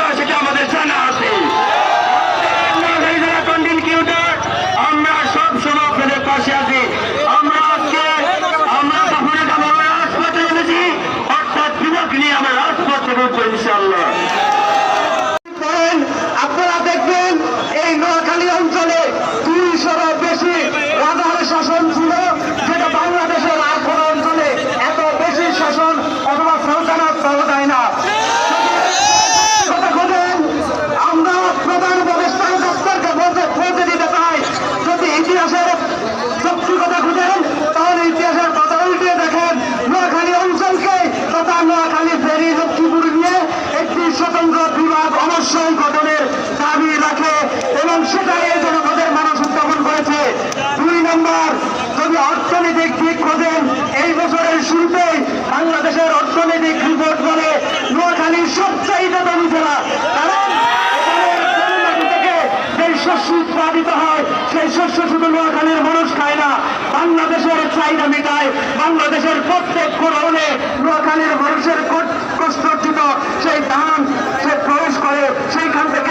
guys. Again. নম্বর। যদি অর্থনৈতিক দিক খোঁজেন, এই বছরের শুরুতেই বাংলাদেশের অর্থনৈতিক রিপোর্ট বলে নোয়াখালীর সবচাইতে দামি জেলা। শস্য উৎপাদিত হয়, সেই শস্য শুধু নোয়াখালীর মানুষ খায় না, বাংলাদেশের চাহিদা মেটায়। বাংলাদেশের প্রত্যেক কোরআনে নোয়াখালীর মানুষের কষ্ট সেই ধান সে প্রবেশ করে, সেইখান থেকে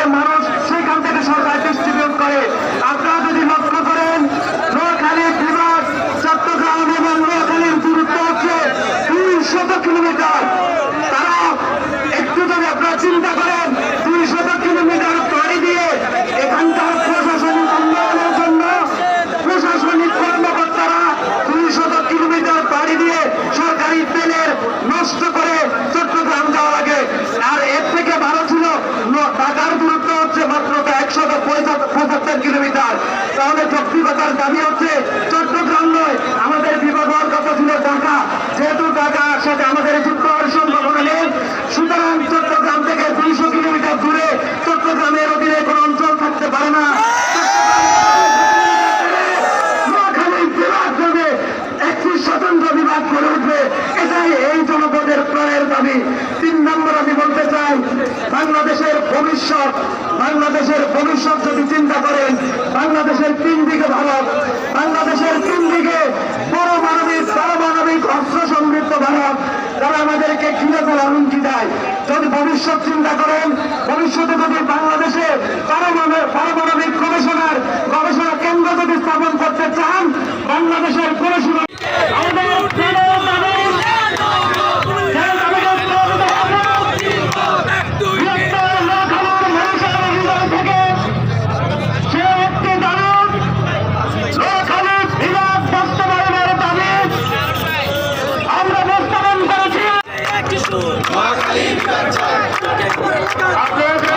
চিন্তা করেন, বাংলাদেশের তিন দিকে ভারত, বাংলাদেশের তিন দিকে পরমাণবিক, পারমাণবিক অস্ত্র সমৃদ্ধ ভারত। তারা আমাদেরকে ঘিরে ফেলার হুমকি দেয়, যদি ভবিষ্যৎ চিন্তা করেন, ভবিষ্যতে যদি মা কালী বিকার চাই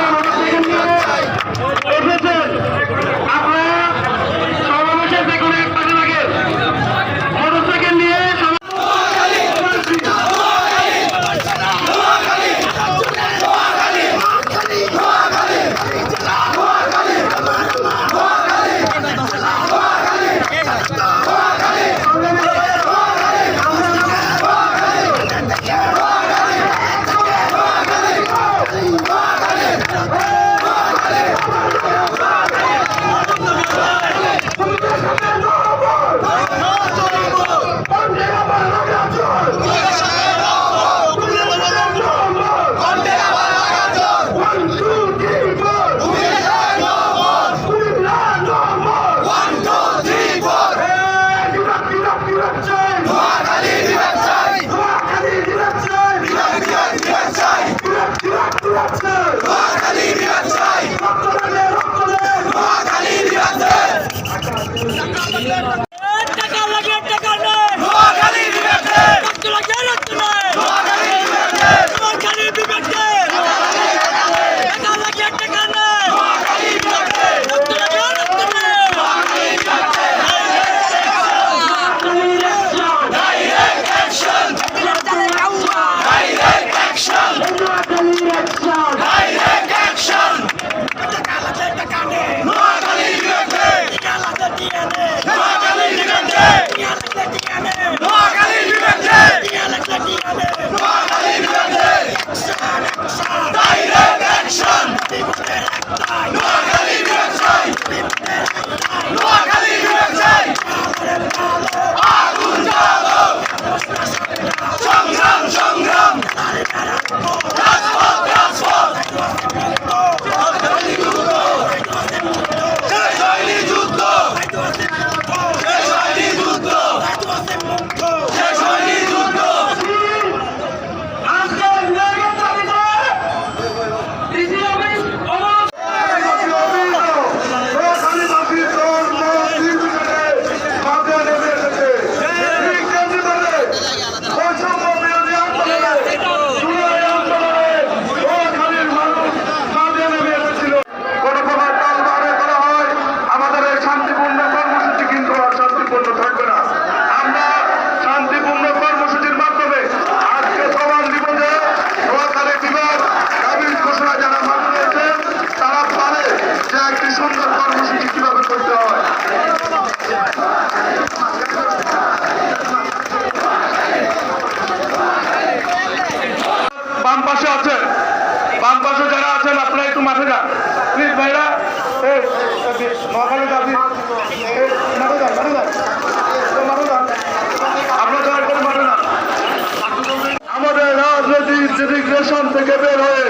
আমাদের রাজনৈতিক ডেডিগ্রেশন থেকে বের হয়ে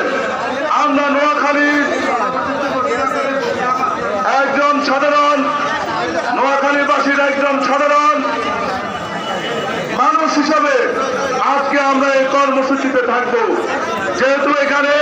আমরা নোয়াখালীর একজন সাধারণ, নোয়াখালীবাসীর একজন সাধারণ মানুষ হিসাবে আজকে আমরা এই কর্মসূচিতে থাকব। যেহেতু এখানে